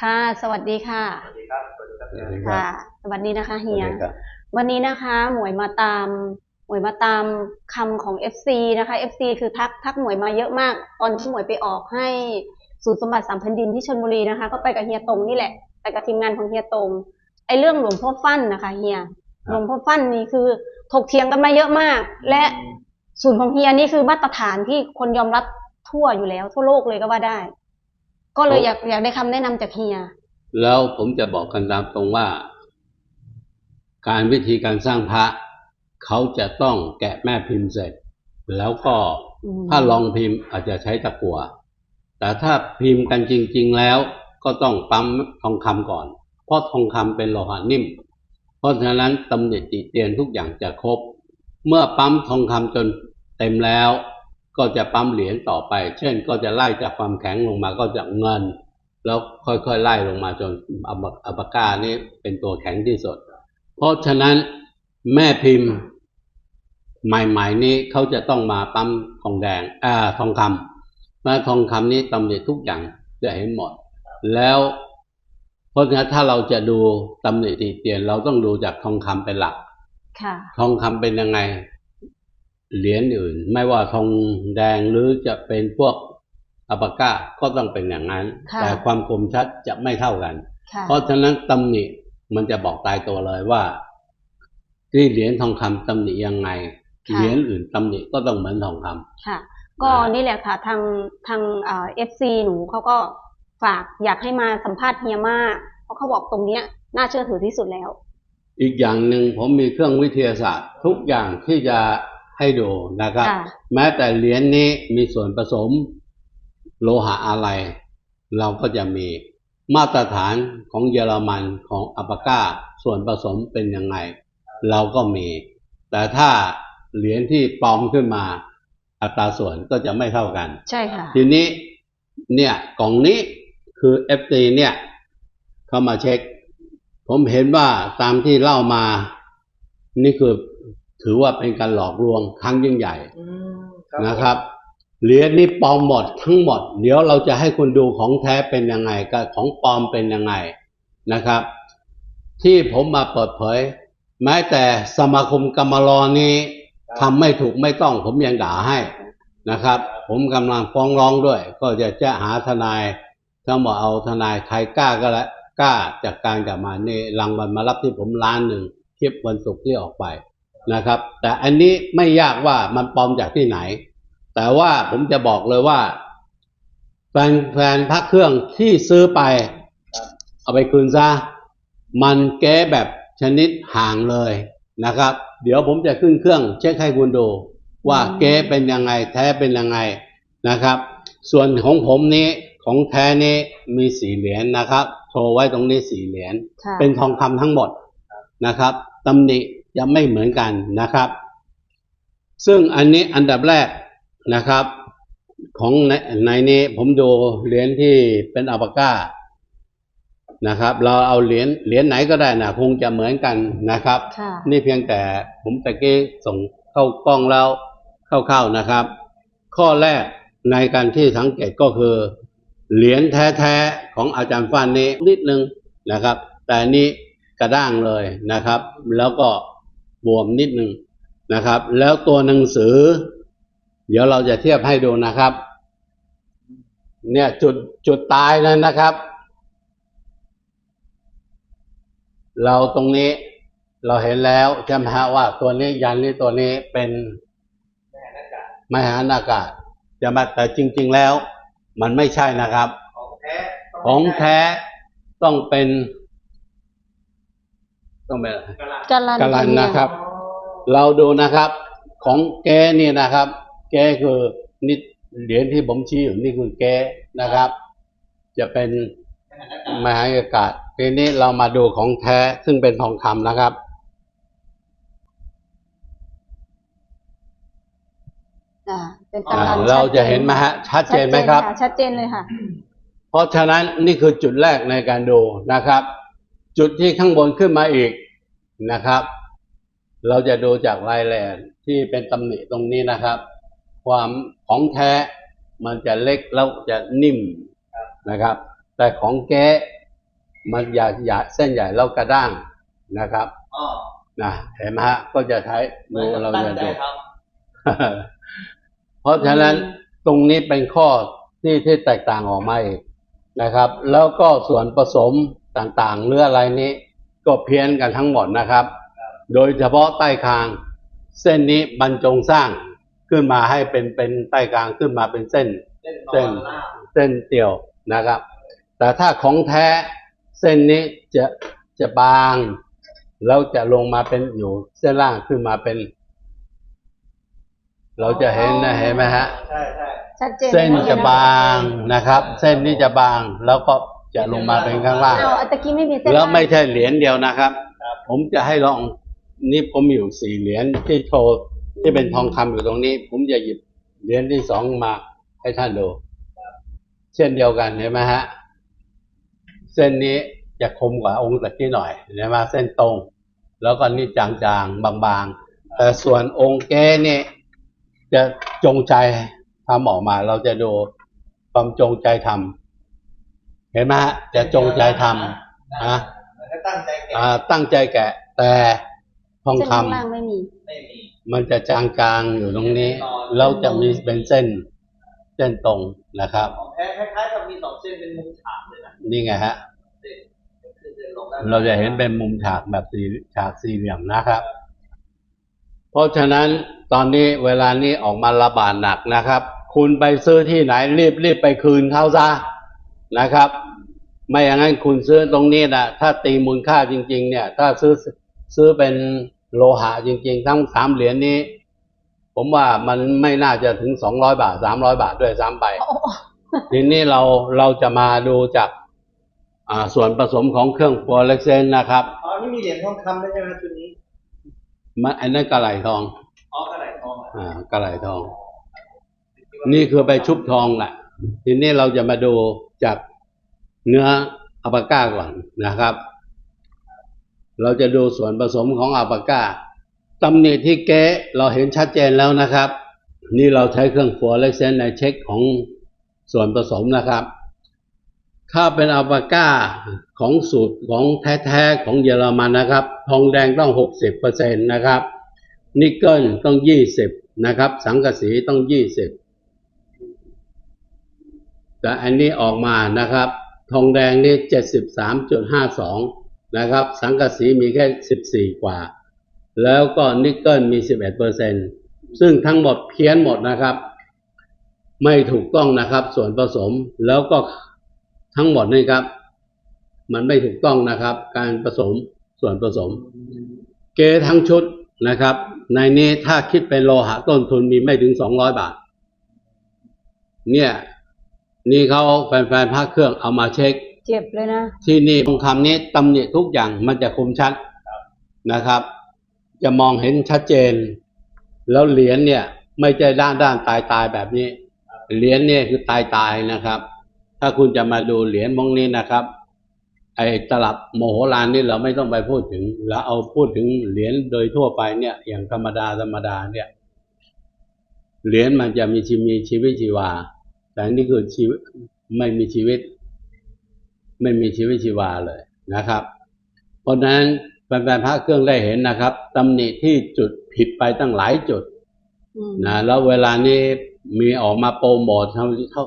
ค่ะ สวัสดีค่ะ สวัสดีครับ สวัสดีครับเฮียค่ะ สวัสดีนะคะเฮียสวัสดีครับวันนี้นะคะ หมวยมาตาม หมวยมาตามคำของ FC นะคะ FC คือทักทักหมวยมาเยอะมาก ตอนที่หมวยไปออกให้ศูนย์สมบัติสามแผ่นดินที่ชลบุรีนะคะ ก็ไปกับเฮียตรงนี่แหละ ไปกับทีมงานของเฮียตรงไอ้เรื่องหลวงพ่อฟั่นนะคะ เฮีย หลวงพ่อฟั่นนี่คือถกเถียงกันมาเยอะมาก และศูนย์ของเฮียนี่คือมาตรฐานที่คนยอมรับทั่วอยู่แล้ว ทั่วโลกเลยก็ว่าได้ ก็เลยอยากอยากได้คำแนะนำจากเฮีย แล้วผมจะบอกกันตามตรงว่า การวิธีการสร้างพระ เขาจะต้องแกะแม่พิมพ์เสร็จ แล้วก็อืมถ้าลองพิมพ์อาจจะใช้ตะกั่วแต่ถ้าพิมพ์กันจริง ๆแล้ว ก็ต้องปั๊มทองคำก่อน เพราะทองคำเป็นโลหะนิ่ม เพราะฉะนั้นตำหนิติเตียนทุกอย่างจะครบ เมื่อปั๊มทองคำจนเต็มแล้ว ก็จะปั๊มเหรียญต่อไป เช่น ก็จะไล่จากความแข็งลงมาก็จากเงิน แล้วค่อยๆไล่ลงมาจนอัปอัปากานี่เป็นตัวแข็งที่สุด เพราะฉะนั้นแม่พิมพ์ใหม่ๆนี้เขาจะต้องมาปั๊มทองแดงอ่าทองคำมาทองคำนี้ตำหนิทุกอย่างจะเห็นหมด แล้วเพราะฉะนั้นถ้าเราจะดูตำหนิติเตียน เราต้องดูจากทองคำเป็นหลักค่ะทองคำเป็นยังไง เหรียญอื่น ไม่ว่าทองแดงหรือจะเป็นพวกอัปปาก้าก็ต้องเป็นอย่างนั้นค่ะแต่ความคมชัดจะไม่เท่ากันค่ะเพราะฉะนั้นตำหนิมันจะบอกตายตัวเลยว่า ที่เหรียญทองคำตำหนิยังไงค่ะเหรียญอื่นตำหนิก็ต้องเหมือนทองคำค่ะก็นี่แหละค่ะทางทางเอฟซีหนูเขาก็ฝากอยากให้มาสัมภาษณ์เฮียมากเพราะเขาบอกตรงเนี้ย น่าเชื่อถือที่สุดแล้ว อีกอย่างหนึ่งผมมีเครื่องวิทยาศาสตร์ ทุกอย่างที่จะ ให้ดูนะครับค่ะแม้แต่เหรียญนี้มีส่วนผสมโลหะอะไร เราก็จะมีมาตรฐานของเยอรมันของอัปปาก้าส่วนผสมเป็นยังไง เราก็มี แต่ถ้าเหรียญที่ปลอมขึ้นมา อัตราส่วนก็จะไม่เท่ากัน ใช่ค่ะ ทีนี้เนี่ยกล่องนี้คือ FT เนี่ย เข้ามาเช็ค ผมเห็นว่าตามที่เล่ามา นี่คือ ถือว่าเป็นการหลอกลวงครั้งยิ่งใหญ่อืมนะครับเหรียญนี้ปลอมหมดทั้งหมด เดี๋ยวเราจะให้คุณดูของแท้เป็นยังไงกับของปลอมเป็นยังไงนะครับ ที่ผมมาเปิดเผย แม้แต่สมาคมกรรมลอนี้ทำไม่ถูกไม่ต้อง ผมยังด่าให้นะครับ ผมกำลังฟ้องร้องด้วย ก็จะจะหาทนายถ้าบอกเอาทนายใครกล้าก็แล้วกล้าจากการกลับมานี่รางวัลมารับที่ผมล้านหนึ่งคลิปวันศุกร์ที่ออกไป นะครับ แต่อันนี้ไม่ยากว่ามันปลอมจากที่ไหน แต่ว่าผมจะบอกเลยว่า แฟนแฟนพระเครื่องที่ซื้อไป เอาไปคืนซะมันแก้แบบชนิดห่างเลยนะครับ เดี๋ยวผมจะขึ้นเครื่องเช็คให้คุณดูว่าอืมแก้เป็นยังไงแท้เป็นยังไงนะครับ ส่วนของผมนี้ของแท้นี้มีสี่เหรียญนะครับ โชว์ไว้ตรงนี้สี่เหรียญค่ะเป็นทองคำทั้งหมดนะครับตำหนิ จะไม่เหมือนกันนะครับ ซึ่งอันนี้อันดับแรกนะครับ ของในในนี้ผมดูเหรียญที่เป็นอัลปาก้านะครับ เราเอาเหรียญเหรียญไหนก็ได้นะคงจะเหมือนกันนะครับค่ะนี่เพียงแต่ผมตะกี้ส่งเข้ากล้องแล้วเข้าๆนะครับ ข้อแรกในการที่สังเกตก็คือ เหรียญแท้ๆของอาจารย์ฟันนี้นิดนึงนะครับ แต่อันนี้กระด้างเลยนะครับ แล้วก็ บวมนิดนึงนะครับ แล้วตัวหนังสือ เดี๋ยวเราจะเทียบให้ดูนะครับ เนี่ยจุดจุดตายนั้นนะครับ เราตรงนี้เราเห็นแล้วใช่ไหมฮะว่าตัวนี้ยันนี้ตัวนี้เป็นมหานากาศจะมาแต่จริง ๆแล้ว มันไม่ใช่นะครับ ของแท้ของแท้ต้องเป็น ต้องเป็นอะไรกระลากาลันกาลันเฮียนะครับ เราดูนะครับ ของแกนี่นะครับ แกคือนี่เหรียญที่ผมชี้อยู่นี่คือแกนะครับ จะเป็นมหาอากาศทีนี้เรามาดูของแท้ซึ่งเป็นทองคำนะครับอ่าเป็นอ่ากาลันเราจะเห็นไหมฮะชัดเจนไหมครับ ชัดเจนเลยค่ะ เพราะฉะนั้นนี่คือจุดแรกในการดูนะครับ จุดที่ข้างบนขึ้นมาอีกนะครับ เราจะดูจากรายละเอียดที่เป็นตำหนิตรงนี้นะครับ ความของแท้มันจะเล็กแล้วจะนิ่มนะครับ แต่ของแก้มันอย่าอย่าเส้นใหญ่แล้วกระด้างนะครับอ๋อนะเห็นไหมฮะก็จะใช้เหมืดูอนกับเราตั้งจะใจดูทเพราะฉะนั้นตรงนี้เป็นข้อที่ที่แตกต่างออกมาอีกนะครับ แล้วก็ส่วนผสม ต่างๆเนื้ออะไรนี้ ก็เพี้ยนกันทั้งหมดนะครับ โดยเฉพาะใต้คาง เส้นนี้บรรจงสร้างขึ้นมาให้เป็นเป็นใต้คางขึ้นมาเป็นเส้นำเส้นนอนลาบเส้นเตี่ยวนะครับ แต่ถ้าของแท้เส้นนี้จะจะบางแล้วจะลงมาเป็นอยู่เส้นล่างขึ้นมาเป็น เราจะเห็นนะเห็นไหมฮะใช่ใช่ชัดเจนเส้นจะบางนะครับ เส้นนี้จะบางแล้วก็ จะลงมาเป็นข้างล่างเอาอัตะกี้ไม่มีเส้นแล้วไม่ล่างใช่เหรียญเดียวนะครับ ผมจะให้ลองนี่ผมมีอยู่สี่เหรียญที่โชว์ที่เป็นทองคำอยู่ตรงนี้ ผมจะหยิบเหรียญที่สองมาให้ท่านดู เช่นเดียวกันเห็นไหมฮะ เส้นนี้จะคมกว่าองค์ตะกี้หน่อยเห็นไหมเส้นตรง แล้วก็นี่จางๆ บางๆ แต่ส่วนองค์แก้เนี่ยจะจงใจทำออกมา เราจะดูความจงใจทำเห็นไหมฮะจะจงใจทำนะเหมือนกับตั้งใจแกะอ่าตั้งใจแกะ แต่ทองเส้นคำข้างล่างไม่มีไม่มี มันจะจางๆอยู่ตรงนี้ แล้วจะมีเป็นเส้น เส้นตรงนะครับของแท้คล้ายๆกับมีสองเส้นเป็นมุมฉากเลยนะนี่ไงฮะเส้นขึ้นเส้นลงด้านเราจะเห็นเป็นมุมฉากแบบสี่ฉากสี่เหลี่ยมนะครับ เพราะฉะนั้นตอนนี้เวลานี้ออกมาระบาดหนักนะครับ คุณไปซื้อที่ไหนรีบรีบไปคืนเขาซะนะครับ ไม่อย่างนั้นคุณซื้อตรงนี้นะถ้าตีมูลค่าจริง ๆ เนี่ย ถ้าซื้อซื้อเป็นโลหะจริง ๆ ทั้งสามเหรียญนี้ ผมว่ามันไม่น่าจะถึงสองร้อยบาทสามร้อยบาทด้วยซ้ำไปโอ้โหทีนี้เราเราจะมาดูจากอ่าส่วนผสมของเครื่องฟลูออเรสเซนต์นะครับอ๋อนี่มีเหรียญทองคำด้วยใช่ไหมชุดนี้มันอันนั้นกระไหลทองอ๋อกระไหลทองอะอ่ากระไหลทอง นี่คือไปชุบทองแหละทีนี้เราจะมาดูจาก เนื้ออัลปาก้าก่อนนะครับ เราจะดูส่วนผสมของอัลปาก้าตำหนิที่เกะเราเห็นชัดเจนแล้วนะครับ นี่เราใช้เครื่องฟลูออเรสเซนต์ในเช็คของส่วนผสมนะครับ ถ้าเป็นอัลปาก้าของสูตรของแท้ๆของเยอรมันนะครับ ทองแดงต้องหกสิบเปอร์เซ็นต์นะครับ นิกเกิลต้องยี่สิบนะครับ สังกะสีต้องยี่สิบแต่อันนี้ออกมานะครับ ทองแดงนี่เจ็ดสิบสามจุดห้าสองนะครับ สังกะสีมีแค่สิบสี่กว่า แล้วก็นิกเกิลมีสิบเอ็ดเปอร์เซ็นซึ่งทั้งหมดเพี้ยนหมดนะครับ ไม่ถูกต้องนะครับ ส่วนผสมแล้วก็ทั้งหมดนี่ครับ มันไม่ถูกต้องนะครับ การผสมส่วนผสม เกทั้งชุดนะครับ ในนี้ถ้าคิดเป็นโลหะต้นทุนมีไม่ถึงสองร้อยบาท เนี่ย นี่เขาแฟนๆพระเครื่องเอามาเช็ค เจ็บเลยนะ ที่นี่ทองคำนี้ตำหนิทุกอย่างมันจะคมชัดนะครับ จะมองเห็นชัดเจน แล้วเหรียญเนี่ย ไม่ใช่ด้านด้านตายตายๆแบบนี้ เหรียญเนี่ยคือตายตายๆนะครับ ถ้าคุณจะมาดูเหรียญมงนี้นะครับ ไอ้ตลับโมโหลานนี่เราไม่ต้องไปพูดถึงเราเอาพูดถึงเหรียญโดยทั่วไปเนี่ย อย่างธรรมดาธรรมดาเนี่ย เหรียญมันจะมีชีมีชีวิตชีวา แต่อันนี่คือชีวิตไม่มีชีวิต ไม่มีชีวิตชีวาเลยนะครับ เพราะฉะนั้นแฟนๆพระเครื่องได้เห็นนะครับตำหนิที่จุดผิดไปตั้งหลายจุดอืมนะแล้วเวลานี้มีออกมาโปรโมททำเท่า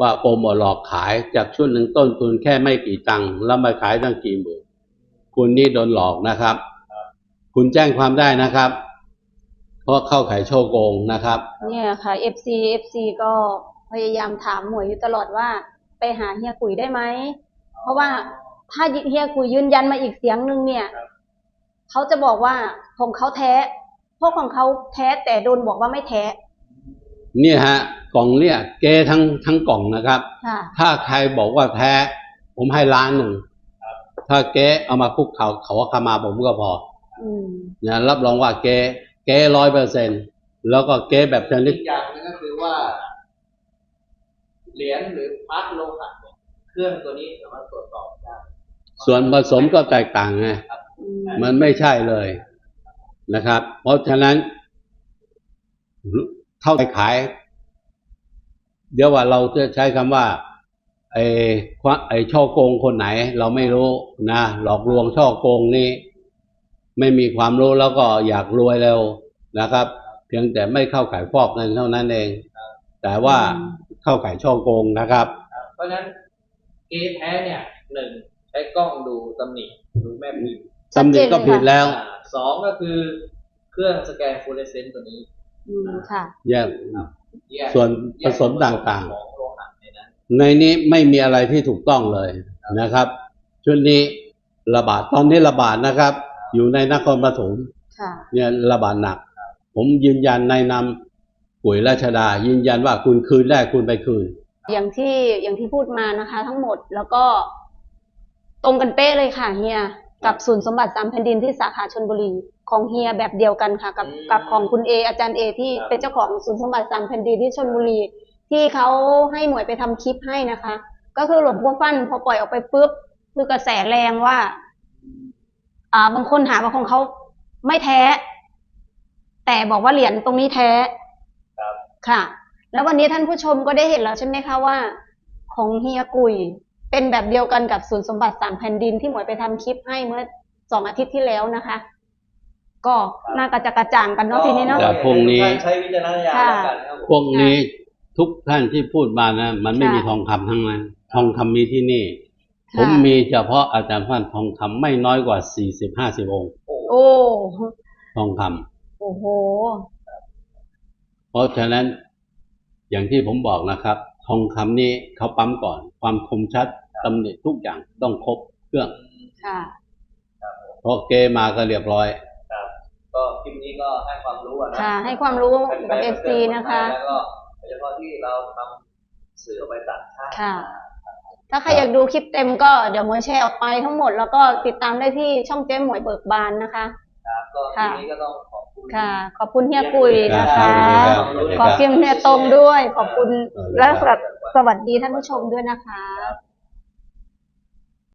ว่าโปรโมทหลอกขายจากชุดหนึ่งต้นทุนแค่ไม่กี่ตังค์แล้วมาขายตั้งกี่หมื่นคุณนี่โดนหลอกนะครับ คุณแจ้งความได้นะครับเพราะเข้าขายโชว์โกงนะครับ เนี่ยค่ะ FC FC ก็ พยายามถามหมวยอยู่ตลอดว่า ไปหาเฮียกุยได้ไหม เพราะว่าถ้าเฮียกุยยืนยันมาอีกเสียงหนึ่งเนี่ยเขาจะบอกว่าของเขาแท้พวกของเขาแท้แต่โดนบอกว่าไม่แท้ เนี่ยฮะ กล่องเนี่ย เกทั้งทั้งกล่องนะครับค่ะถ้าใครบอกว่าแท้ ผมให้ล้านหนึ่งถ้าเก๊เอามาคุกเขาเขาขมาผมก็พออืมนะรับรองว่าเก๊เก๊ร้อยเปอร์เซ็นแล้วก็เก๊แบบชนิอีดกอย่างหนึงก็คือว่า เหรียญหรือพาร์ทโลหะเนี่ยเครื่องตัวนี้สามารถตรวจสอบได้ส่วนผสมก็แตกต่างไงอืมมันไม่ใช่เลยนะครับ เพราะฉะนั้น เท่าไปขาย เดี๋ยวว่าเราจะใช้คำว่าไอ้ควะไอ้ช่อโกงคนไหน เราไม่รู้นะหลอกลวงช่อโกงนี่ไม่มีความรู้แล้วก็อยากรวยเร็วนะครับ เพียงแต่ไม่เข้าขายฟอกเงินเท่านั้นเอง แต่ว่า เข้าขายช่อโกงนะครับครับ เพราะฉะนั้นเกแท้เนี่ยหนึ่งใช้กล้องดูตำหนิดูแม่พิมพ์ตำหนิก็ผิดแล้วอ่าสองก็คือเครื่องสแกนฟลูออเรสเซนต์ตัวนี้อืมค่ะแยกแยกส่วนแยผกสมต่างๆของโลหะในนั้นในนี้ไม่มีอะไรที่ถูกต้องเลยนะครับ ชุดนี้ระบาดตอนนี้ระบาดนะครับ อยู่ในนครปฐมค่ะเนี่ยระบาดหนัก ผมยืนยันในนาม ปุ๋ยราชดา ยืนยันว่าคุณคืนได้คุณไปคืน อย่างที่อย่างที่พูดมานะคะ ทั้งหมดแล้วก็ ตรงกันเป๊ะเลยค่ะเฮียกับศูนย์สมบัติสามแผ่นดินที่สาขาชนบุรี ของเฮียแบบเดียวกันค่ะ กับอืมกับของคุณเออาจารย์เอที่ครับเป็นเจ้าของศูนย์สมบัติสามแผ่นดินที่ชนบุรี ที่เขาให้หน่วยไปทำคลิปให้นะคะ ก็คือหลวงพ่อฟันพอปล่อยออกไปปุ๊บคือกระแสแรงว่า อ่า บางคนหาว่าของเขาไม่แท้ แต่บอกว่าเหรียญตรงนี้แท้ ครับค่ะ แล้ววันนี้ท่านผู้ชมก็ได้เห็นแล้วใช่ไหมคะว่า ของเฮียกุยเป็นแบบเดียวกันกับศูนย์สมบัติสามแผ่นดินที่หมวยไปทำคลิปให้เมื่อสองอาทิตย์ที่แล้วนะคะ ก็น่าจะกระจ่างกันเนาะทีนี้เนาะแต่พรุ่งนี้ใช้วิจารณญาณแล้วกันนะครับพวกนี้ทุกท่านที่พูดมานะมันไม่ค่ะมีทองคำทั้งนั้นทองคำมีที่นี่ค่ะผมมีเฉพาะอาจารย์ฟันทองคำไม่น้อยกว่าสี่สิบห้าสิบองค์โอ้ทองคำโอ้โห เพราะฉะนั้นอย่างที่ผมบอกนะครับ ทองคำนี้เขาปั๊มก่อน ความคมชัดตำหนิทุกอย่างต้องครบเครื่องค่ะพอเกมาก็เรียบร้อยครับก็คลิปนี้ก็ให้ความรู้อะนะค่ะ ให้ความรู้กับแฟนๆ FC นะคะแล้วก็โดยเฉพาะที่เราทำสื่อออกไปต่างชาติค่ะ ถ้าใครอยากดูคลิปเต็มก็เดี๋ยวหมวยแชร์ออกไปทั้งหมด แล้วก็ติดตามได้ที่ช่องเจ๊หมวยเบิกบานนะคะครับก็ทีค่ะนี้ก็ต้องขอบ คุณค่ะ ขอบคุณเฮียกุยนะคะครับขอบคุณเฮียตรงด้วย ขอบคุณเออและแบบสวัสดีท่านผู้ชมด้วยนะคะครับ